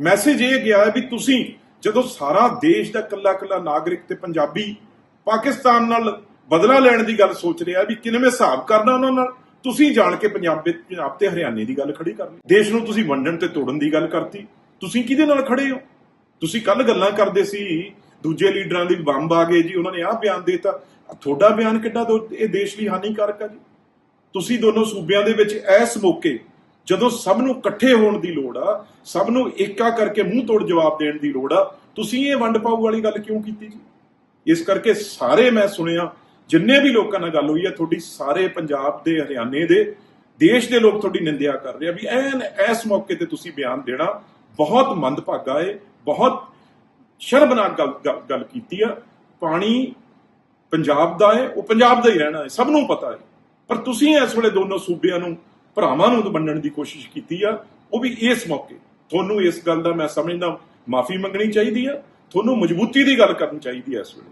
Message ਇਹ ਗਿਆ ਵੀ ਤੁਸੀਂ ਜਦੋਂ ਸਾਰਾ ਦੇਸ਼ ਦਾ ਕੱਲਾ ਕੱਲਾ ਨਾਗਰਿਕ ਤੇ ਪੰਜਾਬੀ ਪਾਕਿਸਤਾਨ ਨਾਲ ਬਦਲਾ ਲੈਣ ਦੀ ਗੱਲ ਸੋਚ ਰਿਹਾ ਵੀ ਕਿਵੇਂ ਹਿਸਾਬ ਕਰਨਾ ਉਹਨਾਂ ਨਾਲ, ਤੁਸੀਂ ਜਾਣ ਕੇ ਪੰਜਾਬ ਵਿੱਚ, ਪੰਜਾਬ ਤੇ ਹਰਿਆਣੇ ਦੀ ਗੱਲ ਖੜੀ ਕਰ ਲਈ ਦੇਸ਼ ਨੂੰ ਤੁਸੀਂ ਵੰਡਣ ਤੇ ਤੋੜਨ ਦੀ ਗੱਲ ਕਰਤੀ। ਤੁਸੀਂ ਕਿਹਦੇ ਨਾਲ ਖੜੇ ਹੋ? ਤੁਸੀਂ ਕੱਲ ਗੱਲਾਂ ਕਰਦੇ ਸੀ, ਦੂਜੇ ਲੀਡਰਾਂ ਦੀ ਬੰਬ ਆ ਗਏ ਜੀ, ਉਹਨਾਂ ਨੇ ਆਹ ਬਿਆਨ ਦੇਤਾ। ਤੁਹਾਡਾ ਬਿਆਨ ਕਿੱਡਾ ਦੋ- ਇਹ ਦੇਸ਼ ਲਈ ਹਾਨੀਕਾਰਕ ਆ ਜੀ। ਤੁਸੀਂ ਦੋਨੋਂ ਸੂਬਿਆਂ ਦੇ ਵਿੱਚ ਇਸ ਮੌਕੇ ਜਦੋਂ ਸਭ ਨੂੰ ਇਕੱਠੇ ਹੋਣ ਦੀ ਲੋੜ ਆ, ਸਭ ਨੂੰ ਏਕਾ ਕਰਕੇ ਮੂੰਹ ਤੋੜ ਜਵਾਬ ਦੇਣ ਦੀ ਲੋੜ ਆ, ਤੁਸੀਂ ਇਹ ਵੰਡ ਪਾਊ ਵਾਲੀ ਗੱਲ ਕਿਉਂ ਕੀਤੀ ਜੀ? ਇਸ ਕਰਕੇ ਸਾਰੇ ਮੈਂ ਸੁਣਿਆ, ਜਿੰਨੇ ਵੀ ਲੋਕਾਂ ਨਾਲ ਗੱਲ ਹੋਈ ਹੈ ਤੁਹਾਡੀ ਸਾਰੇ ਪੰਜਾਬ ਦੇ, ਹਰਿਆਣੇ ਦੇ, ਦੇਸ਼ ਦੇ ਲੋਕ ਤੁਹਾਡੀ ਨਿੰਦਿਆ ਕਰ ਰਹੇ ਆ ਵੀ ਐਨ ਇਸ ਮੌਕੇ ਤੇ ਤੁਸੀਂ ਬਿਆਨ ਦੇਣਾ, ਬਹੁਤ ਮੰਦਭਾਗਾ ਏ, ਬਹੁਤ ਸ਼ਰਮਨਾਕ ਗੱਲ, ਗੱਲ- ਗੱਲ ਕੀਤੀ ਆ। ਪਾਣੀ ਪੰਜਾਬ ਦਾ ਹੈ ਉਹ ਪੰਜਾਬ ਦਾ ਹੀ ਰਹਿਣਾ ਹੈ ਸਭ ਨੂੰ ਪਤਾ ਹੈ ਪਰ ਤੁਸੀਂ ਇਸ ਵੇਲੇ ਦੋਨੋਂ ਸੂਬਿਆਂ ਨੂੰ ਭਰਾਵਾਂ ਨੂੰ ਵੰਡਣ ਦੀ ਕੋਸ਼ਿਸ਼ ਕੀਤੀ ਆ, ਉਹ ਵੀ ਇਸ ਮੌਕੇ। ਤੁਹਾਨੂੰ ਇਸ ਗੱਲ ਦਾ ਮੈਂ ਸਮਝਦਾ, ਮਾਫੀ ਮੰਗਣੀ ਚਾਹੀਦੀ ਆ, ਤੁਹਾਨੂੰ ਮਜ਼ਬੂਤੀ ਦੀ ਗੱਲ ਕਰਨੀ ਚਾਹੀਦੀ ਹੈ ਇਸ ਵੇਲੇ।